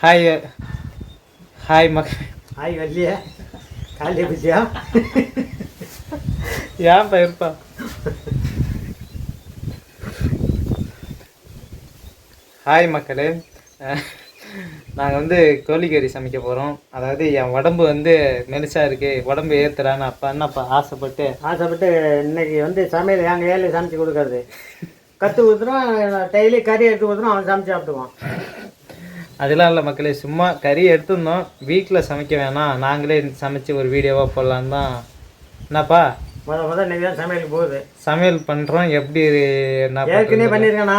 Hi hi மக் ஆய் வரலையே காலையே பிடிச்சியா ஏன்ப்பா இருப்பா ஹாய் மக்களே. நாங்கள் வந்து கோழிக்கறி சமைக்க போகிறோம் அதாவது என் உடம்பு வந்து மெலிசா இருக்கு. உடம்பு ஏற்றுறான்னு அப்பா என்னப்பா ஆசைப்பட்டு? ஆசைப்பட்டு இன்னைக்கு வந்து சமையல் எங்கள் ஏழை சமைச்சு கொடுக்கறது. கற்று ஊற்றுறோம் டெய்லி கறி எடுத்து ஊற்றுறோம் அவன் சமைச்சு சாப்பிடுவான் அதெல்லாம் இல்லை மக்களே சும்மா கறி எடுத்திருந்தோம். வீட்டில் சமைக்க வேணாம். நாங்களே சமைச்சு ஒரு வீடியோவாக போடலான்னு தான். என்னப்பா? முத முத இன்னைக்கு தான் சமையலுக்கு போகுது. சமையல் பண்ணுறோம் எப்படி என்ன ஏற்கனவே பண்ணியிருக்கேனா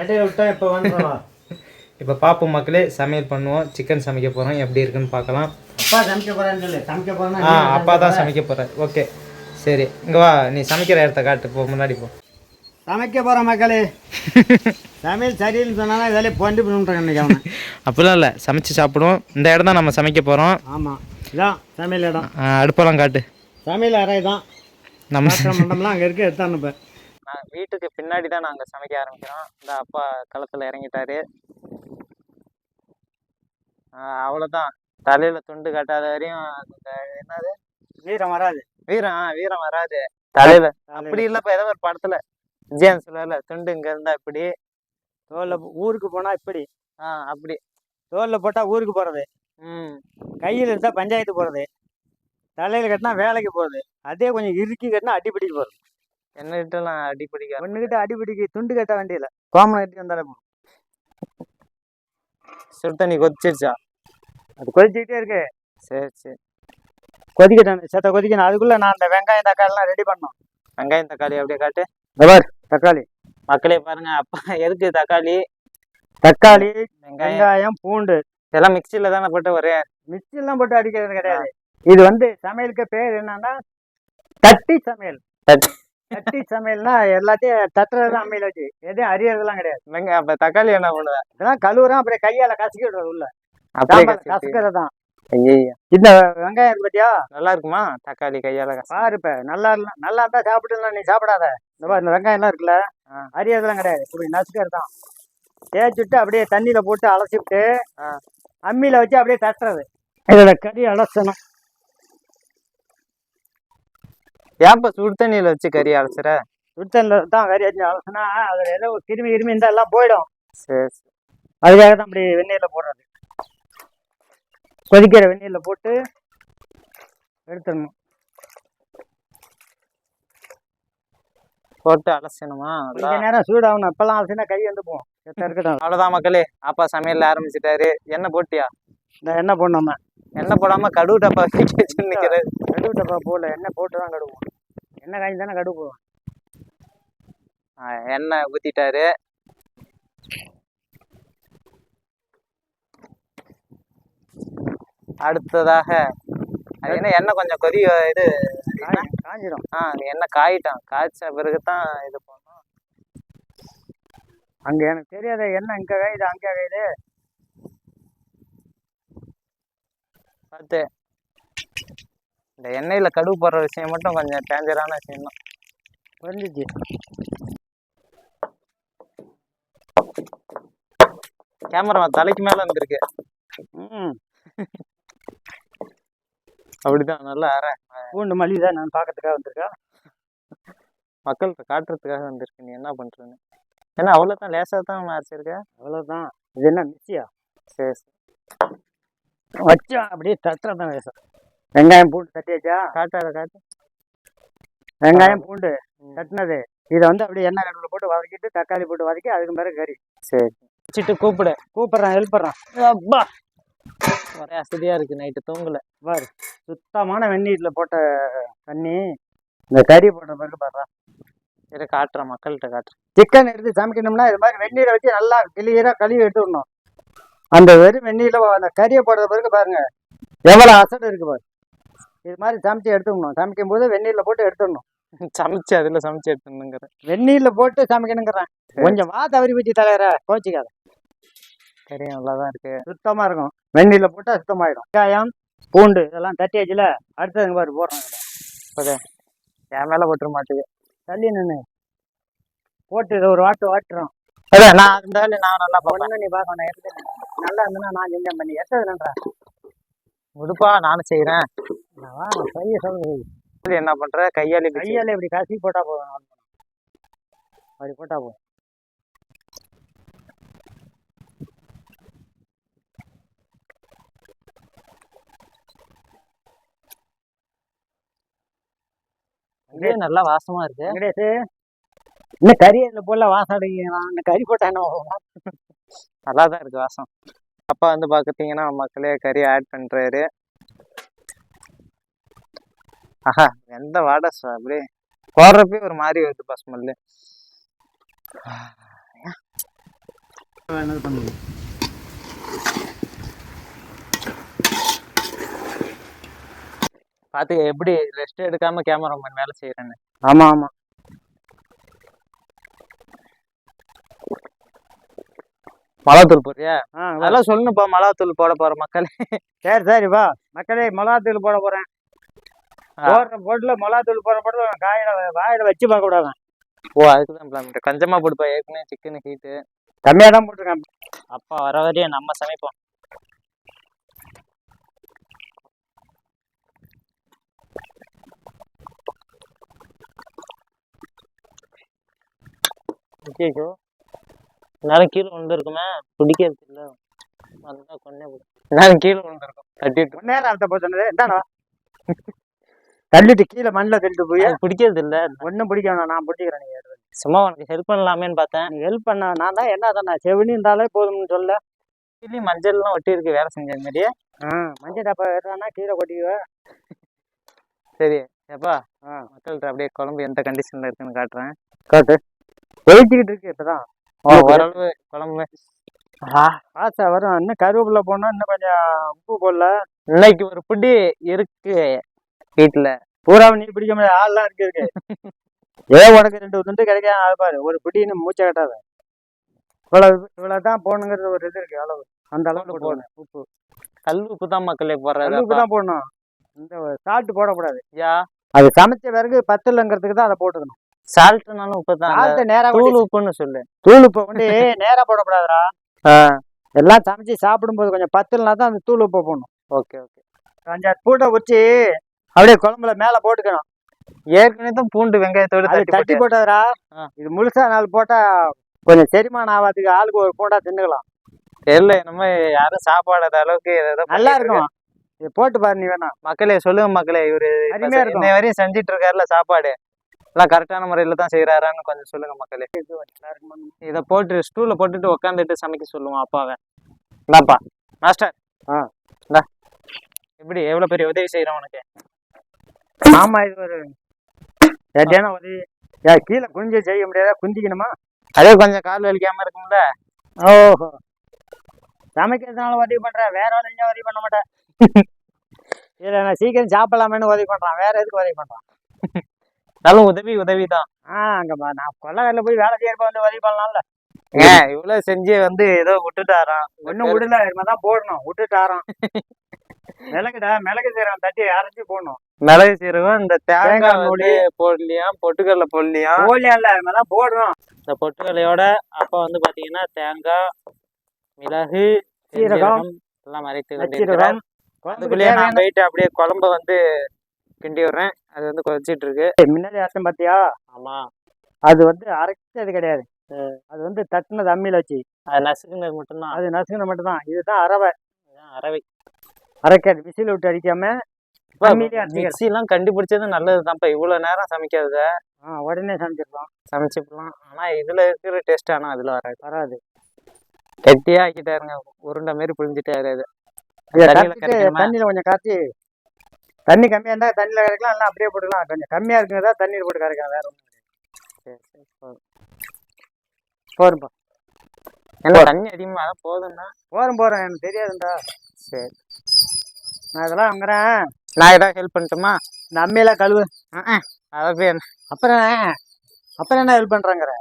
இடையில விட்டா இப்போ வந்துடும் இப்போ பார்ப்போம் மக்களே சமையல் பண்ணுவோம். சிக்கன் சமைக்க போகிறோம் எப்படி இருக்குன்னு பார்க்கலாம். அப்பா சமைக்க போகிறேன்னு சொல்லு. சமைக்க ஆ போகிறேன்னா அப்பா தான் சமைக்க போகிறார் ஓகே. சரி இங்கே வா. நீ சமைக்கிற இடத்த காட்டு. போ முன்னாடி போ. சமைக்க போகிற மக்களே. சமையல் சரியில்லைன்னு சொன்னாலும் வேலையை பொண்டி இன்னைக்கு அவனை. அப்படிலாம் இல்லை. சமைச்சு சாப்பிடுவோம். இந்த இடம் தான் நம்ம சமைக்க போகிறோம் ஆமாம் இதான் சமையல் இடம். அடுப்பெல்லாம் காட்டு. சமையல் அறை தான் நம்ம மண்டம்லாம் அங்கே இருக்கு எடுத்து அனுப்பேன் வீட்டுக்கு பின்னாடி தான் நாங்கள் சமைக்க ஆரம்பிக்கிறோம். இந்த அப்பா களத்தில் இறங்கிட்டாரு. அவ்வளோதான் தலையில் துண்டு கட்டாத வரையும் என்னது? வீரம் வராது. வீரம் ஆ, வீரம் வராது. தலையில். அப்படி இல்லைப்பா ஏதோ ஒரு படத்தில். விஜயன் சொல்லுவார்ல துண்டு இங்கே இருந்தா இப்படி தோலில் ஊருக்கு போனால் இப்படி. ஆ அப்படி. தோலில் போட்டால் ஊருக்கு போகிறது ம். கையில் இருந்தால் பஞ்சாயத்து போகிறது தலையில் கட்டினா வேலைக்கு போகிறது அதே கொஞ்சம் இறுக்கி கட்டினா அடிப்பிடிக்கு போகிறது என்னகிட்டலாம் அடிப்படிக்க ஒன்றுகிட்ட அடிப்பிடிக்கு துண்டு கட்ட வேண்டியதில்லை. கோமனை கட்டி வந்தாலே போதும். சுடு தண்ணி கொதிச்சிருச்சா? அது கொதிச்சுக்கிட்டே இருக்கு. சரி சரி. கொதிக்கட்டும் செத்த கொதிக்கணும். அதுக்குள்ளே நான் அந்த வெங்காயம் தக்காளிலாம் ரெடி பண்ணோம் வெங்காயம் தக்காளி அப்படியே காட்டு. தக்காளி. மக்களே பாருங்க அப்பா எதுக்கு தக்காளி? தக்காளி வெங்காயம். பூண்டு. இதெல்லாம் மிக்சியில் தானே போட்டு ஒரே மிக்சிலாம் போட்டு அடிக்கிறது கிடையாது. இது வந்து சமையலுக்கு பேர் என்னன்னா தட்டி சமையல். தட்டி. சமையல்னா எல்லாத்தையும் தட்டுறது தான் அம்மையில வச்சு. எதையும் அறியறதுலாம் கிடையாது. வெங்காயம் அப்போ தக்காளி என்ன பண்ணுவேன் இதெல்லாம் கழுவுறோம் அப்படியே கையால கசக்கி விடுறது உள்ள. அப்படியே சாம்பார் கசக்கிறது தான் ஐயா இந்த வெங்காயம் பாத்தியா? நல்லா இருக்குமா? தக்காளி கையால கச பாரு இப்ப நல்லா இல்ல நல்லா இருந்தா சாப்பிட்டுலாம் நீ சாப்பிடாத. இந்த பாரு இந்த வெங்காயம் எல்லாம் இருக்குல்ல? ஆ. அறியறதுலாம் கிடையாது. இப்படி நசுக்கிறது தான். தேய்ச்சிட்டு அப்படியே தண்ணியில போட்டு அலசிவிட்டு. அம்மியில வச்சு அப்படியே தட்டுறது. இதோட கறி அலசணும். ஏன்ப்பா சுடு தண்ணியில வச்சு கறி அரைச்சிற சுத்தனில் தான் கறி வச்சு அலசினா அதில் ஏதோ ஒரு கிருமி கிருமி இருந்தால் எல்லாம் போயிடும். சரி சரி. அதுக்காக தான் அப்படி வெந்நீரில் போடுறது. கொதிக்கிற வெந்நீரில் போட்டு எடுத்துடணும். போட்டு அலசணுமா? கொஞ்ச நேரம் சூடாகணும். இப்பெல்லாம் அலசினா கை வந்து போகும். இருக்கட்டும். அவ்வளோதான் மக்களே. அப்பா சமையல் ஆரம்பிச்சிட்டாரு. எண்ணெய் போட்டியா? இந்த எண்ணெய் போடணும் எண்ணெய் போடாம கடுகு டப்பா நிக்கிறது கடுகு டப்பா போடல. எண்ணெய் போட்டு தான் கடுவோம். எண்ணெய் காய்ச்சி தானே கடுகு போடுவோம். ஆ, எண்ணெய் ஊத்திட்டாரு. அடுத்ததாக அது என்ன எண்ணெய் கொஞ்சம் கொதி இது காஞ்சிடும் ஆ எண்ணெய் காயிட்டான் காய்ச்ச பிறகு தான் இது பண்ணணும் அங்கே எனக்கு தெரியாத எண்ணெய் இங்கே காயுது அங்கே காயுது. பார்த்து. இந்த எண்ணெயில் கடுகு போடுற விஷயம் மட்டும் கொஞ்சம் டேஞ்சரான விஷயம் தான். புரிஞ்சிச்சு. கேமரா தலைக்கு மேலே வந்திருக்கு ம் அப்படிதான் நல்லா அரை பூண்டு மல்லி தான் நான் பார்க்கறதுக்காக வந்திருக்கேன் மக்கள்கிட்ட காட்டுறதுக்காக வந்திருக்கு. நீ என்ன பண்ணுறேன்னு ஏன்னா அவ்வளோதான் லேசாக தான் அரைச்சிருக்க. அவ்வளோதான் இது என்ன மிக்சியா சரி சரி. வச்சா அப்படியே தட்டுறது தான் வேசம் வெங்காயம் பூண்டு தட்டியாச்சா? காட்டாத காட்டு. வெங்காயம் பூண்டு. தட்டினது. இதை வந்து அப்படியே எண்ணெய் கடுவில் போட்டு வதக்கிட்டு தக்காளி போட்டு வதக்கி அதுக்கு பிறகு கறி. சரி. வச்சுட்டு கூப்பிடு. கூப்பிட்றேன் எழுப்புறேன். அப்பா! ஒரே அசதியாக இருக்கு. நைட்டு தூங்கல. பாரு சுத்தமான வெந்நீரில் போட்ட தண்ணி. இந்த கறி போட்ட பிறகு பாரு சரி காட்டுறேன். மக்கள்கிட்ட காட்டுறேன். சிக்கன் எடுத்து சமைக்கணும்னா இது மாதிரி வெந்நீரை வச்சு நல்லா கிளியராக கழுவி எடுத்துடணும் அந்த வெறும் வெந்நீரில் அந்த கறியை போடுற பிறகு பாருங்க எவ்வளோ அசடு இருக்கு பாரு. இது மாதிரி சமைச்சு எடுத்துக்கணும் சமைக்கும் போது வெந்நீரில் போட்டு எடுத்துடணும் சமைச்சு அதில் சமைச்சு எடுத்துனுங்கிறேன் வெந்நீரில் போட்டு சமைக்கணுங்கிறேன். கொஞ்சம் வா தவறி வச்சு தலைவர. கோச்சிக்காத. கறி நல்லா தான் இருக்கு. சுத்தமாக இருக்கும். வெந்நீரில் போட்டால் சுத்தமாயிடும். வெங்காயம் பூண்டு இதெல்லாம் தட்டி வச்சுல அடுத்ததுங்க பாரு போடுறாங்க என் மேலே போட்டுற மாட்டேங்குது. தள்ளி நின்று போட்டு இதை ஒரு வாட்டு வாட்டுறோம் அதான் நான் அந்த நான் நல்லா ஒன்று நீ பார்க்கணும் எடுத்து நல்லா இருந்ததுன்னா நான் செஞ்சேன் பண்ணி. எத்தது நன்றா விடுப்பா நானும் செய்யறேன் நான் செய்ய சொல்லுங்க என்ன பண்ற? கையாளி கையால இப்படி கசி போட்டா போதும். அப்படி போட்டா போதும். நல்லா வாசமா இருக்கு. வெங்கடேஷ் இன்னும் கறி அதில் போடல வாசம் அடிக்கலாம் இன்னும் கறி போட்டா என்ன? நல்லா தான் இருக்கு வாசம். அப்பா வந்து பாத்தீங்கன்னா மக்களே கறி ஆட் பண்றாரு. ஆஹா எந்த வாடை ச- அப்படியே போடுறப்பே ஒரு மாதிரி வருதுப்பா ஸ்மெல்லு என்னது பண்ணுங்க பாத்து எப்படி ரெஸ்ட் எடுக்காம கேமராமேன் வேலை செய்யறேன்னு. ஆமா ஆமா. மிளகாத்தூள் வா. அதெல்லாம் சொல்லணும்ப்பா மிளகாத்தூள் போட போற மக்களே. சரி சரி வா. மக்களே மிளகாத்தூள் போட போறேன். போடுற பொருள்ல மிளகாத்தூள் போட போட்டு காயில வாயில வச்சு பார்க்க கூடாது ஓ அதுக்கு தான் பிளான் கொஞ்சமா போடுப்பா ஏற்கனவே சிக்கன் ஹீட்டு கம்மியா தான் போட்டிருக்கேன். அப்பா வர வரையும் நம்ம சமைப்போம். ஐயோ நேரம் கீழே விழுந்துருக்குமே பிடிக்கிறது இல்ல. வந்தா கொன்னே நேரம் கீழே விழுந்துருக்கும். தட்டிட்டு. நேரம் அர்த்தம் போய் சொன்னது. என்னடா தள்ளிட்டு கீழே மண்ணில் தள்ளிட்டு போய். பிடிக்கிறது இல்ல. ஒன்றும் பிடிக்க வேணாம். நான் பிடிக்கிறேன் நீங்க எடுத்து. சும்மா உனக்கு ஹெல்ப் பண்ணலாமேன்னு பார்த்தேன். ஹெல்ப் பண்ண நான் தான் என்ன தானே செவினி இருந்தாலே போதும்னு சொல்ல. கீழே மஞ்சள்லாம் ஒட்டி இருக்கு வேலை செஞ்ச மாதிரியே ஆ மஞ்சள் டப்பா எடுறானா கீழே கொட்டிக்குவேன் சரி ஏப்பா. ஆ. மக்கள்கிட்ட அப்படியே குழம்பு எந்த கண்டிஷன்ல இருக்குன்னு காட்டுறேன். காட்டு. ஒழிச்சிக்கிட்டு இருக்கு இப்பதான். ஓரளவு குழம்பு ஆ, ஆசை வரும். இன்னும் கருவேப்பிலை போடணும். இன்னும் கொஞ்சம் உப்பு போடல. இன்னைக்கு ஒரு புடி இருக்கு வீட்டுல பூரா நீ பிடிக்க முடியாது ஆள்லாம் இருக்கு இருக்கு. ஏன் உனக்கு ரெண்டு துண்டு கிடைக்காம ஆள் பாரு. ஒரு பிடின்னு மூச்சை கட்டாத. இவ்வளவு இவ்வளவு தான் போடணுங்கிறது ஒரு இது இருக்கு அளவு அந்த அளவுக்கு போடு. போடணும். உப்பு. கல் உப்பு தான் மக்களே போடுறது. உப்பு தான் போடணும். இந்த சால்ட் போடக்கூடாது. யா? அது சமைச்ச பிறகு பத்துலங்கிறதுக்கு தான் அதை போட்டுக்கணும். சால்ட்னாலும் உப்பு தான் நேரா தூள் உப்புன்னு சொல்லு. தூள் உப்பை கொண்டு நேரா போடக்கூடாதுடா. எல்லாம் சமைச்சு சாப்பிடும்போது கொஞ்சம் பத்துலனா தான் அந்த தூள் உப்பை போடணும். Okay okay. கொஞ்சம் பூட்டை உச்சி அப்படியே குழம்புல மேல போட்டுக்கணும். ஏற்கனவே தான் பூண்டு வெங்காயத்தோட தட்டி தட்டி போட்டு போட்டதுடா. ஆ. இது முழுசா நாள் போட்டா கொஞ்சம் செரிமானம் ஆகாதுக்கு ஆளுக்கு ஒரு பூண்டா தின்னுக்கலாம். தெரியல என்னமோ யாரும் சாப்பாடாத அளவுக்கு நல்லா இருக்கும். இது போட்டு பாரு நீ வேணா. இருக்காரு. மக்களே சொல்லுங்க மக்களே இவரு. இன்னை வரையும் செஞ்சிட்டு இருக்காருல சாப்பாடு. எல்லாம் கரெக்டான முறையில தான் செய்யறாரான்னு கொஞ்சம் சொல்லுங்க மக்களே. இத போட்டு ஸ்டூல போட்டுட்டு உட்காந்துட்டு சமைக்க சொல்லுவோம் அப்பாவை. இந்தாப்பா மாஸ்டர் ஆ. இந்தா. எப்படி எவ்வளவு பெரிய உதவி செய்யறோம் உனக்கு? ஆமா இது ஒரு சரியான உதவி. கீழே குனிஞ்சு செய்ய முடியாதா? குந்திக்கணுமா? அதே கொஞ்சம் கால் வலிக்காம இருக்கும்ல? ஓஹோ. சமைக்கிறதுனால உதவி பண்றேன் வேற ஒன்றும் செஞ்சா உதவி பண்ண மாட்டேன் இதுல நான் சீக்கிரம் சாப்பிடலாமேன்னு உதவி பண்றான். வேற எதுக்கு உதவி பண்றான்? நல்ல உதவி உதவி தான் அங்க நான் கொள்ளக்காரில் போய் வேலை செய்யறப்ப வந்து உதவி பண்ணலாம்ல. ஏன் இவ்வளவு செஞ்சு வந்து ஏதோ விட்டுட்டாராம். ஒன்றும் விடல தான் போடணும். விட்டுட்டு ஆறோம் மிளகுடா மிளகு சீரகம் தட்டி அரைச்சி போடணும். மிளகு சீரகம் இந்த தேங்காய் வந்து போடலையாம் பொட்டுக்கடலை போடலையாம். போடலையா இல்ல இது தான் போடணும். இந்த பொட்டுக்கடலையோட அப்பா வந்து பாத்தீங்கன்னா தேங்காய் மிளகு சீரகம், எல்லாம் மறைத்து அதுக்குள்ளேயே நான் போயிட்டு அப்படியே குழம்ப வந்து கிண்டி விடுறேன். அது வந்து கொதிச்சிட்டு இருக்கு முன்னாடி அரைச்சேன் பாத்தியா? ஆமா. அது வந்து அரைச்சது கிடையாது. அது வந்து தட்டுனது அம்மியில வச்சு. அது நசுக்குனது மட்டும்தான். அது நசுங்கின மட்டும்தான். இதுதான் அரவை. அரவை. அரைக்காது. விசில் விட்டு அடிக்காம எல்லாம் கண்டுபிடிச்சது நல்லதுதான்ப்பா. இவ்வளவு நேரம் சமைக்காத ஆ உடனே சமைச்சிடலாம் சமைச்சுக்கலாம். ஆனா இதுல இருக்கிற டேஸ்ட் ஆனா அதுல வராது. வராது. கெட்டியா ஆக்கிட்டாருங்க. உருண்டை மாதிரி புழிஞ்சிட்டாரு அது? தண்ணியில கொஞ்சம் காய்ச்சி தண்ணி கம்மியா இருந்தா தண்ணியில கரைக்கலாம் இல்லை அப்படியே போட்டுக்கலாம். கொஞ்சம் கம்மியா இருக்குங்கிறதா தண்ணியில் போட்டு கரைக்கலாம் வேற ஒன்றும் சரி, சரி, போதும். போரும்பா ஏன்னா தண்ணி அதிகமா அதான் போதும்னா போறேன் போறேன் எனக்கு தெரியாதுண்டா சரி. நான் இதெல்லாம் வாங்குறேன். நான் ஏதாவது ஹெல்ப் பண்ணட்டுமா? இந்த அம்மியில கழுவு. அதை போய் என்ன- அப்புறம் அப்புறம் என்ன ஹெல்ப் பண்றாங்கிற?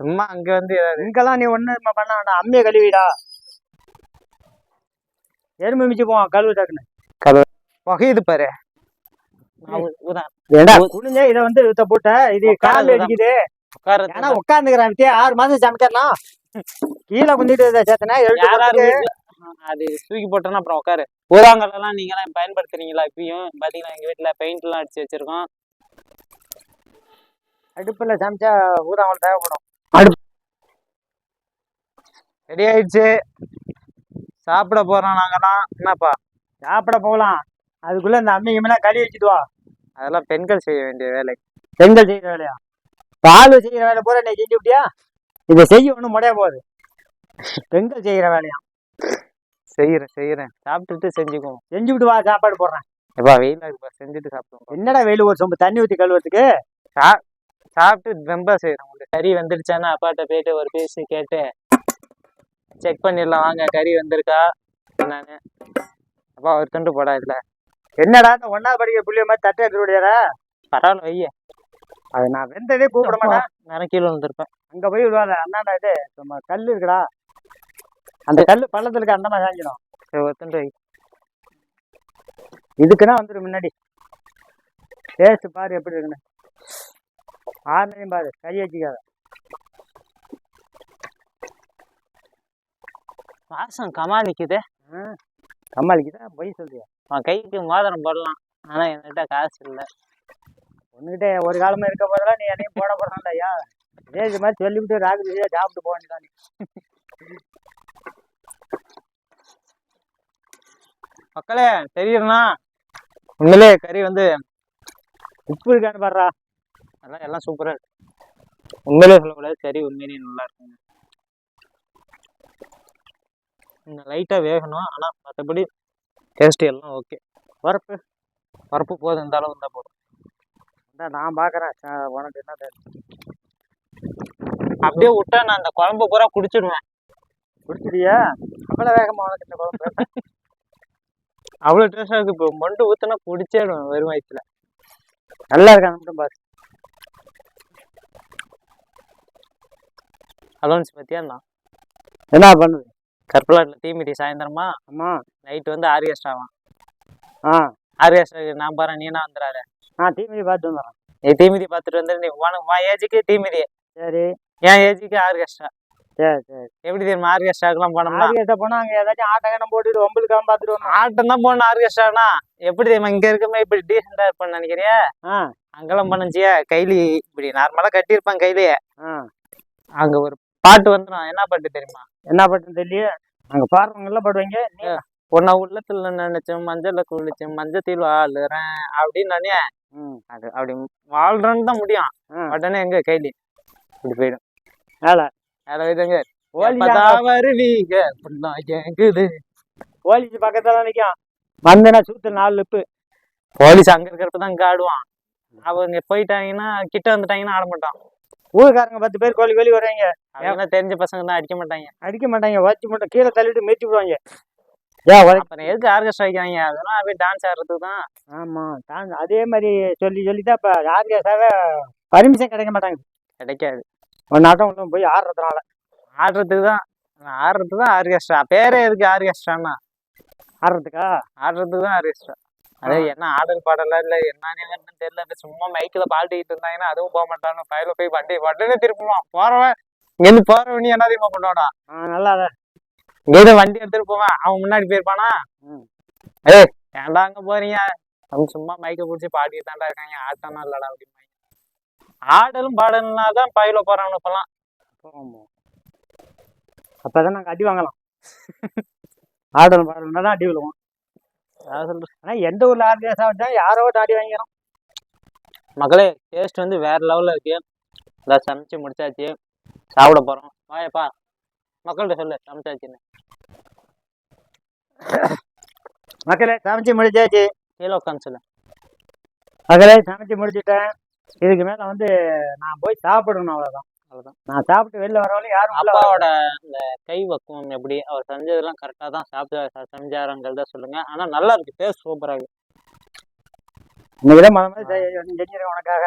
சும்மா அங்க வந்து இங்கெல்லாம் நீ ஒண்ணு பண்ண வேண்டாம். அம்மியை கழுவிடா. எறும்பு மிச்சு போவான் கழுவு டக்குன்னு. புகையுது பாரு. குனிஞ்ச இதை வந்து இதை போட்ட இது கால். அடிக்குது. ஏன்னா உட்காந்துக்கிறான் வித்தியா ஆறு மாசம் சமைக்கலாம் கீழே குந்திட்டு வீட்ல? அது தூக்கி போட்டோன்னா அப்புறம் உட்காரு. ஊதாங்கல்லாம் நீங்களாம் பயன்படுத்துறீங்களா இப்பயும்? பாத்தீங்கன்னா எங்க வீட்டுல பெயிண்ட் எல்லாம் அடிச்சு வச்சிருக்கோம். அடுப்பில் சமைச்சா ஊதாமல் தேவைப்படும். ரெடி ஆயிடுச்சு. சாப்பிட போறோம் நாங்கலாம் என்னப்பா? சாப்பிட போகலாம். அதுக்குள்ள இந்த அம்மி கிம்மிலாம் கழுவி வச்சுட்டு வா. அதெல்லாம் பெண்கள் செய்ய வேண்டிய வேலை. பெண்கள் செய்கிற வேலையா? பால் செய்கிற வேலை பூரா நீ செஞ்சு விட்டியா? இதை செய்ய ஒன்றும் முடிய போகுது. பெண்கள் செய்கிற வேலையா? செய்யறேன் செய்யறேன். சாப்பிட்டுட்டு செஞ்சுக்குவோம். செஞ்சு விட்டு வா சாப்பாடு போடுறேன். எப்பா வெயிலா இருக்குப்பா செஞ்சுட்டு சாப்பிடுவோம். என்னடா வெயில் ஒரு சொம்பு தண்ணி ஊற்றி கழுவுறதுக்கு? சாப்பிட்டு ரொம்ப செய்யறேன். உங்களுக்கு கறி வந்துருச்சான்னு அப்பாட்ட போயிட்டு ஒரு பீஸ் கேட்டு செக் பண்ணிடலாம் வாங்க கறி வந்திருக்கா? என்னன்னு. அப்பா ஒரு துண்டு போடா இல்ல என்னடா இந்த ஒன்னாவது படிக்கிற புள்ளிய மாதிரி தட்டை எடுத்து விடியாரா பரவாயில்ல வைய. அது நான் வெந்ததே கூப்பிட மாட்டேன். நேரம் கீழே வந்திருப்பேன் அங்க போய் விடுவாங்க அண்ணாண்டா இது. நம்ம கல் இருக்குடா. அந்த கல் அந்த மாதிரி சாஞ்சிடும் சரி ஒரு துண்டு வை இதுக்குன்னா வந்துடும் முன்னாடி. டேஸ்ட் பாரு எப்படி இருக்குன்னு. ஆறுனையும் பாரு கறி வச்சுக்காத. வாசம் கமாலிக்குது சமாளிக்குதா? பொய் சொல்றியா? அவன் கைக்கு மோதிரம் போடலாம். ஆனா என்கிட்ட காசு இல்லை. உன்கிட்ட ஒரு காலமா இருக்க போதெல்லாம் நீ என்னையும் போட போறான்ல ஐயா. இதே இது மாதிரி சொல்லிவிட்டு ராகு சாப்பிட்டு போக வேண்டியதான் நீ. மக்களே தெரியுதுண்ணா? உண்மையிலே கறி வந்து உப்பு இருக்கான்னு பாடுறா அதெல்லாம் எல்லாம் சூப்பரா இருக்கு. உண்மையிலே சொல்லக்கூடாது கறி உண்மையிலேயே நல்லா இருக்குங்க. இன்னும் லைட்டாக வேகணும். ஆனால் மற்றபடி டேஸ்ட் எல்லாம் ஓகே பருப்பு பருப்பு போதும். இந்த அளவு இருந்தால் போதும். இந்தா நான் பார்க்குறேன் உனக்கு என்ன அப்படியே விட்டா நான் அந்த குழம்பு பூரா குடிச்சிடுவேன் குடிச்சிடியா அவ்வளோ வேகமாக உனக்கு இந்த குழம்பு? அவ்வளோ டேஸ்டாக இருக்கு. இப்போ மண்டு ஊற்றினா குடிச்சேடுவேன் வெறும் வயிற்றுல நல்லா இருக்கா? மட்டும் பாரு. அலோன்ஸ் பற்றியா என்ன பண்ணுது? கற்பலாட்டில் தீமிதி சாயந்தரமா அம்மா நைட் வந்து ஆர்கெஸ்ட் ஆகும் ஆ. ஆர்கெஸ்ட்ராக்கு நான் பாரு நீனா வந்துடாத. நான் டிவி பார்த்து வந்துடுறேன். நீ தீமிதி பார்த்துட்டு வந்து நீ உனக்கு உன் ஏஜுக்கு தீமிதி. சரி. என் ஏஜுக்கு ஆர்கெஸ்ட்ரா சரி சரி. எப்படி தெரியுமா ஆர்கெஸ்ட்ராக்கெல்லாம் போனோம்னா? ஆடியத்தை போனா அங்க ஏதாச்சும் ஆட்டகனம் போட்டுட்டு ஒம்பளுக்காம பார்த்துட்டு வரணும். ஆட்டம் தான் போகணும் ஆர்கெஸ்ட்ரானா எப்படி தெரியுமா இங்க இருக்கமே இப்படி டீசெண்டா இருப்பேன்னு நினைக்கிறியா? ஆ. அங்கெல்லாம் பண்ணுச்சியா கைலி இப்படி நார்மலா கட்டியிருப்பான் கைலியே ஆ. அங்க ஒரு பாட்டு வந்துடும் என்ன பாட்டு தெரியுமா? என்ன பண்ணுறது தெரியல அங்க பாடுறவங்க எல்லாம் பாடுவாங்க. உன்னை உள்ளத்துல நினைச்சேன் மஞ்சள்ல குளிச்சேன் மஞ்சத்தில் வாழுறேன் அப்படின்னு நானே அது அப்படி வாழ்றேன்னு தான் முடியும். உடனே எங்க கைலி? இப்படி போயிடும். வேலை ஓலி எப்பதான் வருவீங்க? கேக்குது. போலீஸ் பக்கத்துல நிற்கும் வந்தனா சூத்து நாலு உப்பு போலீஸ் அங்க இருக்கிறப்ப தான் இங்க ஆடுவான் அவங்க போயிட்டாங்கன்னா கிட்ட வந்துட்டாங்கன்னா ஆட மாட்டான் ஊருக்காரங்க பத்து பேர் கோழி கோழி வருவாங்க அவங்க தெரிஞ்ச பசங்க தான் அடிக்க மாட்டாங்க. அடிக்க மாட்டாங்க வச்சு மட்டும் கீழே தள்ளிட்டு மிதிச்சு விடுவாங்க. அப்புறம் எதுக்கு ஆர்கெஸ்ட்ரா வைக்கிறாங்க? அதெல்லாம் அப்படியே டான்ஸ் ஆடுறதுக்கு தான். ஆமா தான் அதே மாதிரி சொல்லி சொல்லி தான் இப்போ ஆர்கேஸாவே பர்மிஷன் கிடைக்க மாட்டாங்க. கிடைக்காது. ஒரு நாட்டம் உள்ள போய் ஆடுறதுனால. ஆடுறதுக்கு தான் ஆடுறதுக்கு தான் ஆர்கெஸ்ட்ரா. பேரே எதுக்கு ஆர்கெஸ்ட்ரான்னா? ஆடுறதுக்கா? ஆடுறதுக்கு தான் ஆர்கெஸ்ட்ரா. அதே என்ன ஆடல் பாடலா இல்ல என்னன்னு தெரியல. சும்மா மைக்கில் பாடிட்டு இருந்தாங்கன்னா அதுவும் போக மாட்டானு பயில போய் வண்டி உடனே திருப்புவான். போறவன் இங்கிருந்து போறவன் என்ன தெரியுமா பண்ணுவானா? நல்லா இங்கிருந்து வண்டி எடுத்துட்டு போவான். அவன் முன்னாடி போயிருப்பானா. ஏய் ஏன்டா அங்க போறீங்க? அவங்க சும்மா மைக்க பிடிச்சி பாடிட்டு தான்டா இருக்காங்க. ஆட்டம்னா இல்லடா அப்படின்னு ஆடலும் பாடலும்னா தான் பயில போறான்னு இப்பெல்லாம். ஆமாம். அப்போ தான் நாங்கள் அடி வாங்கலாம். ஆடணும் பாடணும்னா தான் அடி விழுவோம். அதான் சொல்கிறேன் ஆனால் எந்த ஊரில் ஆர்கேஸாக சாப்பிட்டா யாரோ தாடி அடி மக்களே மகளே டேஸ்ட் வந்து வேற லெவல்ல இருக்கு. எல்லாம் சமைச்சு முடிச்சாச்சு. சாப்பிட போறோம். வாயப்பா. மக்கள்கிட்ட சொல்லு சமைச்சாச்சுன்னு. மக்களே சமைச்சு முடிச்சாச்சு. கீழே உட்காந்து சொல்லு. மக்களே சமைச்சு முடிச்சுட்டேன். இதுக்கு மேலே வந்து நான் போய் சாப்பிடணும் அவ்வளோதான் அவ்வளவுதான். நான் சாப்பிட்டு வெளில வரவழையும் யாரும் அப்பாவோட இந்த கை பக்குவம் எப்படி அவர் செஞ்சதெல்லாம் கரெக்டா தான் சாப்பிட்டு செஞ்சாருங்கிறத சொல்லுங்க. ஆனா நல்லா இருக்கு டேஸ்ட் சூப்பரா இருக்கு. இன்னைக்கு தான் முத மாதிரி செஞ்சிருக்கேன் உனக்காக.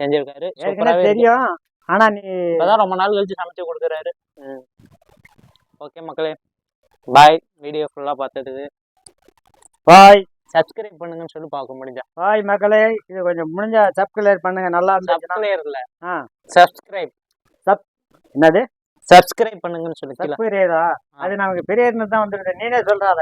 செஞ்சிருக்காரு. சூப்பராகவே. தெரியும். ஆனா நீ இப்பதான் ரொம்ப நாள் கழிச்சு சமைச்சு கொடுக்குறாரு. ஓகே மக்களே. பாய் வீடியோ ஃபுல்லா பார்த்ததுக்கு. பாய் சப்ஸ்கிரைப் பண்ணுங்கன்னு சொல்லி பார்க்க முடிஞ்சா. பாய் மக்களே இது கொஞ்சம் முடிஞ்ச சப்ஸ்கிரைப் பண்ணுங்க நல்லா சப்ஸ்கிரைப் இல்ல ஆ. சப்ஸ்கிரைப் என்னது? சப்ஸ்கிரைப் பண்ணுங்கன்னு சொல்லி பெரியதா அது நமக்கு பெரியதுன்னு தான் வந்துருது நீனே சொல்றாத.